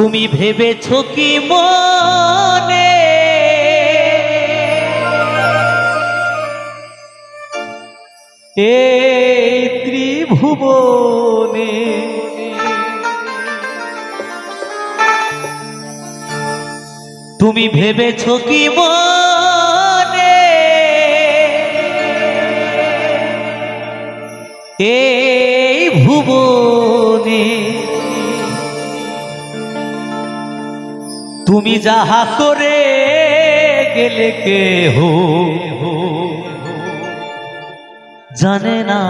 তুমি ভেবেছ কি মনে? এ ত্রিভুবনে তুমি ভেবেছ কি মনে? এই তুমি যাহা করে গেলে কে হো জানে না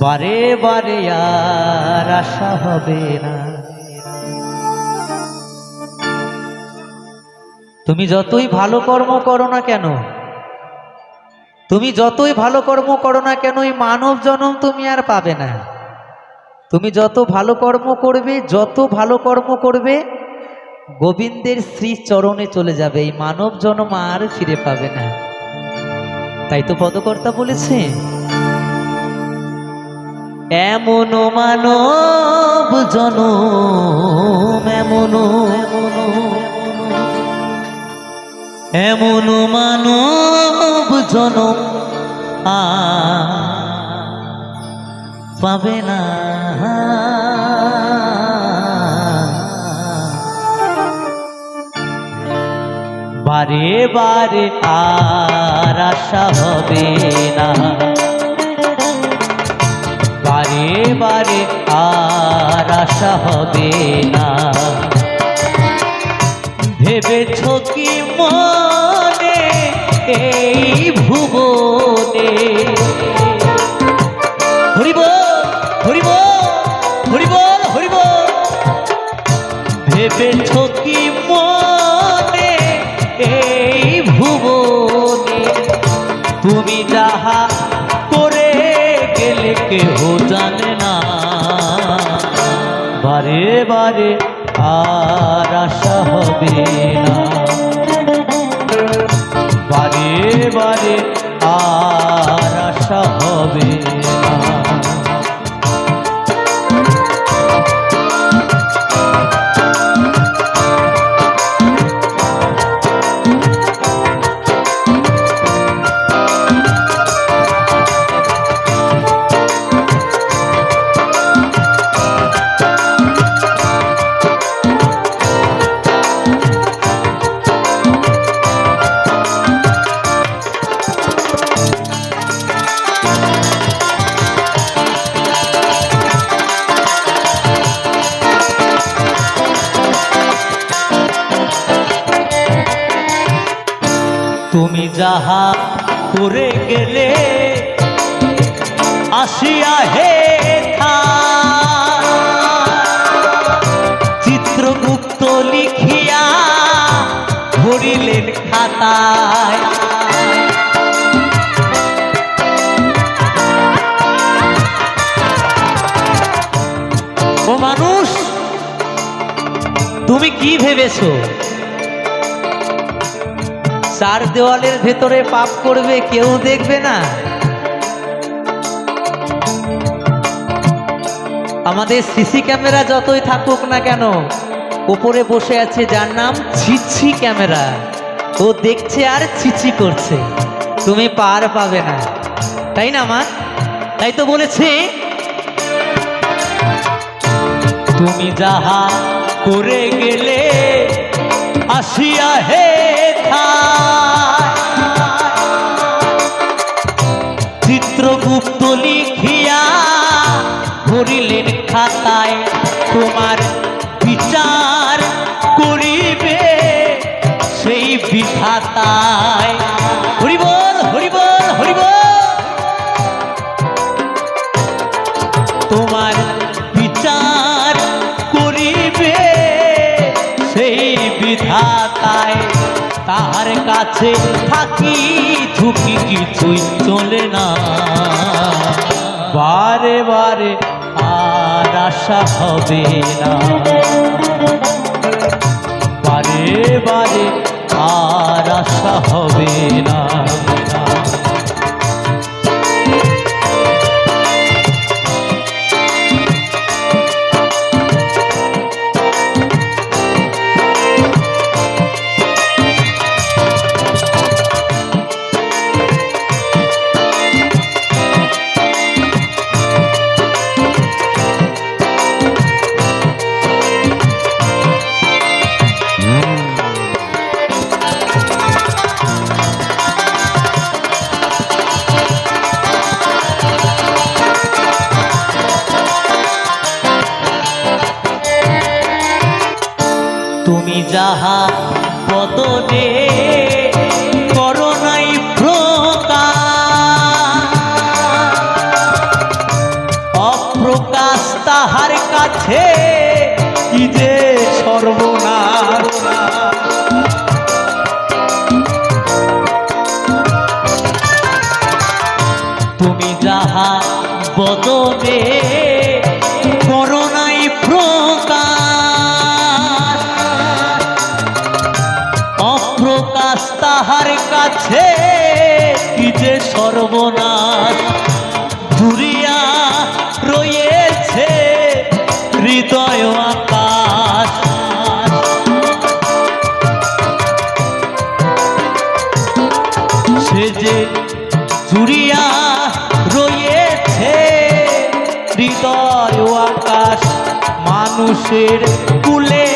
বারে বারে আর আশা হবে না। তুমি যতই ভালো কর্ম করো না কেন তুমি যতই ভালো কর্ম করো না কেন এই মানব জনম তুমি আর পাবে না তুমি যত ভালো কর্ম করবে যত ভালো কর্ম করবে গোবিন্দের শ্রী চরণে চলে যাবে এই মানব জনম আর ফিরে পাবে না তাই তো পদকর্তা বলেছে এমন মানব জনম এমন এমন মানব জনম পাবে না। বারে বারে আর আশা হবে না। বারে বারে আর আশা হবে না। ভেবেছ কি মনে এই তুমি যাহা গেলে কেহ জানে না। বারে বারে আর আশা হবে। তুমি যাহা করে গেলে আসিয়া হে চিত্রগুপ্ত লিখিয়া ভরিলেন খাতায়। ও মানুষ, তুমি কি ভেবেছো? চার দেওয়ালের ভেতরে পাপ করবে, কেউ দেখবে না। আমাদের সিসি ক্যামেরা যতই থাকুক না কেন উপরে বসে আছে যার নাম ছিছি ক্যামেরা। ও দেখছে আর ছিছি করছে। তুমি পার পাবে না। তাই না, মা? তাই তো বলেছে। তুমি যাহা করে গেলে আসিয়া হে চিত্রগুপ্ত লিখিয়া ভরিলেন খাতায় তোমার বিচার করিবে সেই বিধাতায়। তার কাছে থাকি, ঝুঁকি কিছুই চলে না। বারে বারে আর আশা হবে না। বারে বারে আর আশা হবে না। যাহা বদনে করোনাই প্রকাশ। অপ্রকাশ তাহার কাছে কি যে সর্বনাশ। তুমি যাহা বদনে কাছে, কি যে সর্বনাশ। ঘুরিয়া রয়েছে হৃদয় আকাশ। সে যে রয়েছে হৃদয় আকাশ, মানুষের কালি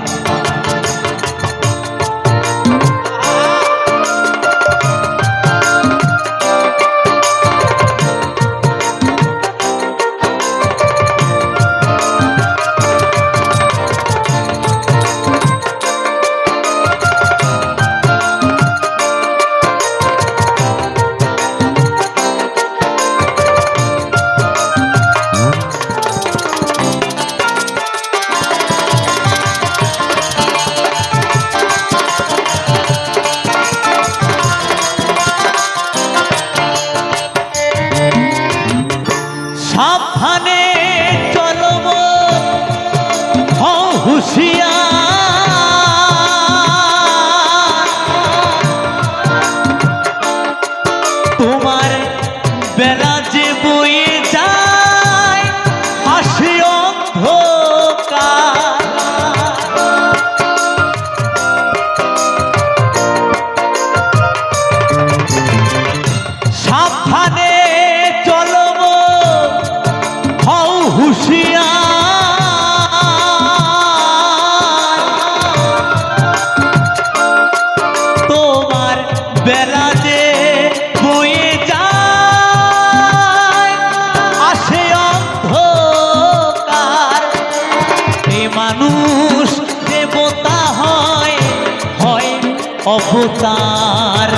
অবতার।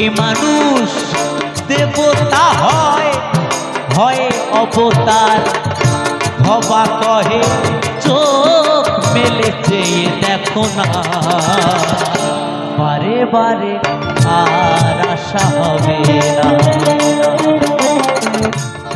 এই মানুষ দেবতা হয় হয় অবতার। ভবা কহে, চোখ মেলে চেয়ে দেখো না। বারে বারে আর আশা হবে না।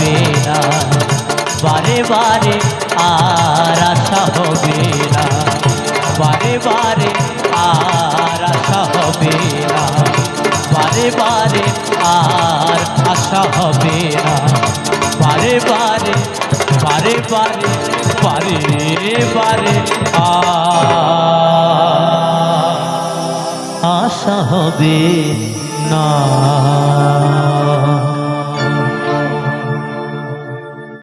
হবে না বারে বারে আর আশা হবে না বারে বারে আর আশা হবে না বারে বারে আর আশা হবে না বারে বারে বারে বারে বারে বারে আশা হবে না